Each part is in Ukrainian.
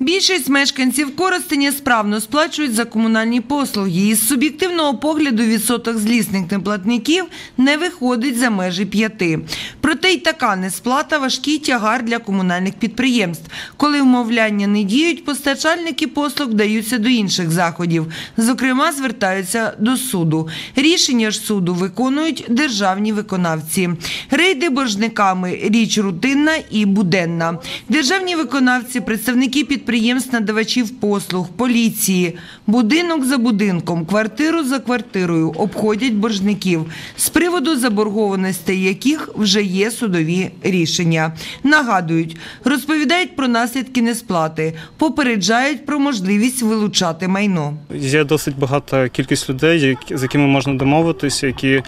Більшість мешканців Коростеня справно сплачують за комунальні послуги. Із суб'єктивного погляду відсоток злісних неплатників не виходить за межі п'яти. Проте й така несплата – важкий тягар для комунальних підприємств. Коли вмовляння не діють, постачальники послуг вдаються до інших заходів. Зокрема, звертаються до суду. Рішення ж суду виконують державні виконавці. Рейди боржниками – річ рутинна і буденна. Державні виконавці, представники підприємств надавачів послуг, поліції, будинок за будинком, квартиру за квартирою обходять боржників, з приводу заборгованостей яких вже є судові рішення. Нагадують, розповідають про наслідки несплати, попереджають про можливість вилучати майно. Є досить багата кількість людей, з якими можна домовитися, які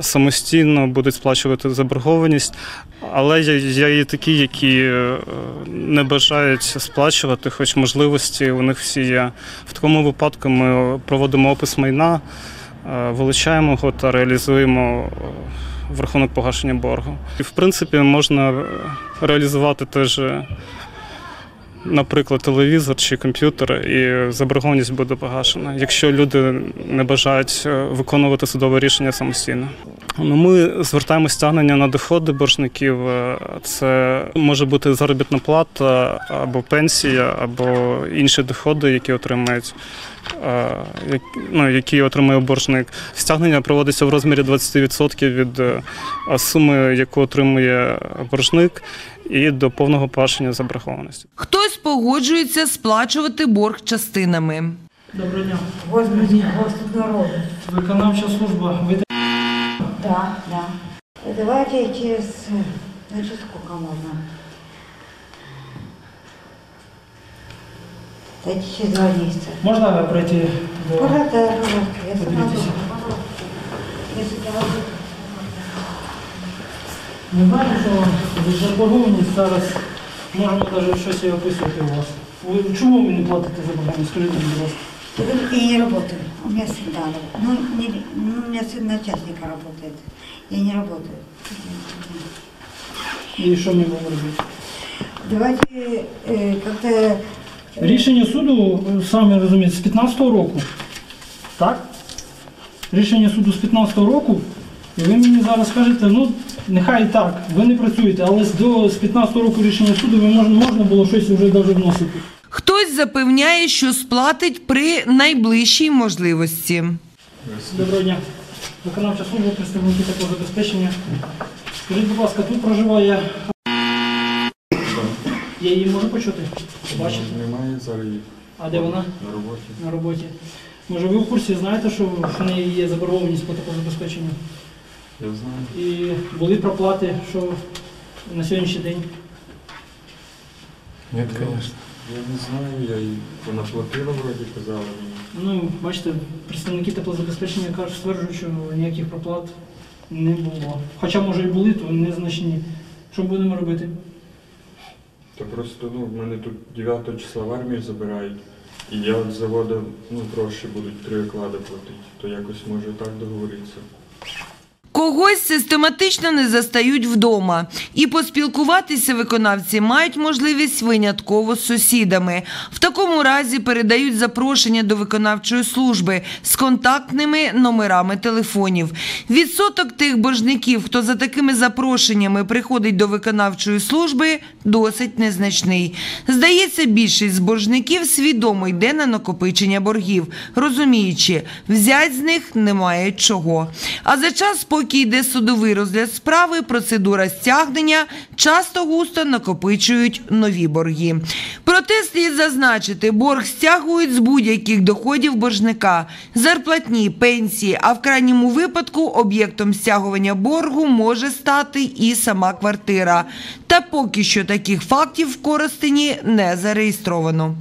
самостійно будуть сплачувати заборгованість. Але є, є і такі, які е, не бажають сплачувати, хоч можливості у них всі є. В такому випадку ми проводимо опис майна, е, вилучаємо його та реалізуємо е, в рахунок погашення боргу. І в принципі можна е, реалізувати теж. е, наприклад, телевізор чи комп'ютер, і заборгованість буде погашена, якщо люди не бажають е, виконувати судове рішення самостійно. Ну, ми звертаємо стягнення на доходи боржників. Це може бути заробітна плата або пенсія, або інші доходи, які отримають. Е, Ну, які отримує боржник. Стягнення проводиться в розмірі 20% від е, суми, яку отримує боржник, і до повного погашення заборгованості. Хтось погоджується сплачувати борг частинами. Доброго дня. Господи, Господи народу. Виконавча служба. Ви Да, да. Давайте через, э, значит, сколько можно? Дайте через два месяца. можна пройти до Пожалуйста, пожалуйста, я сама Поделитесь. дома, пожалуйста. Если я вас- Ми знаємо, що заборгованість зараз можемо навіть щось і описувати у вас. Ви чому ви не платите заборгованість? Скажіть, мені, будь ласка. Я не работаю. У меня сын да, работает. ну, не, ну, у меня сын начальника работает. Я не работаю. І що ми будемо робити? Давайте э, как-то Рішення суду, ви самі розумієте, з 15-го року. Так? Рішення суду з 15-го року. І ви мені зараз кажете, ну нехай так, ви не працюєте, але з, з 15-го року рішення суду ви можна, можна було щось вже навіть вносити. Хтось запевняє, що сплатить при найближчій можливості. Доброго дня. Виконавча служба, представники такого забезпечення. Скажіть, будь ласка, тут проживає. Я її можу почути? Побачити? Немає зараз її А де вона? на роботі. На роботі. Може, ви в курсі знаєте, що в неї є заборгованість по такому забезпеченню? Я знаю. І були проплати, що на сьогоднішній день. Ні, звісно. Я не знаю, я їй вона платила, вроді казала мені. Ну, бачите, представники теплозабезпечення кажуть, стверджують, що ніяких проплат не було. Хоча, може, і були, то незначні. Що будемо робити? Та просто ну, в мене тут 9 числа в армію забирають. І я від заводу ну, гроші будуть три оклади платити. То якось може так договоритися. Когось систематично не застають вдома, і поспілкуватися виконавці мають можливість винятково з сусідами. В такому разі передають запрошення до виконавчої служби з контактними номерами телефонів. Відсоток тих боржників, хто за такими запрошеннями приходить до виконавчої служби, досить незначний. Здається, більшість з боржників свідомо йде на накопичення боргів, розуміючи, взять з них немає чого. А за час, поки йде судовий розгляд справи, процедура стягнення часто густо накопичують нові борги. Проте слід зазначити, борг стягують з будь-яких доходів боржника, зарплатні, пенсії, а в крайньому випадку об'єктом стягування боргу може стати і сама квартира. Та поки що таких фактів в Коростені не зареєстровано.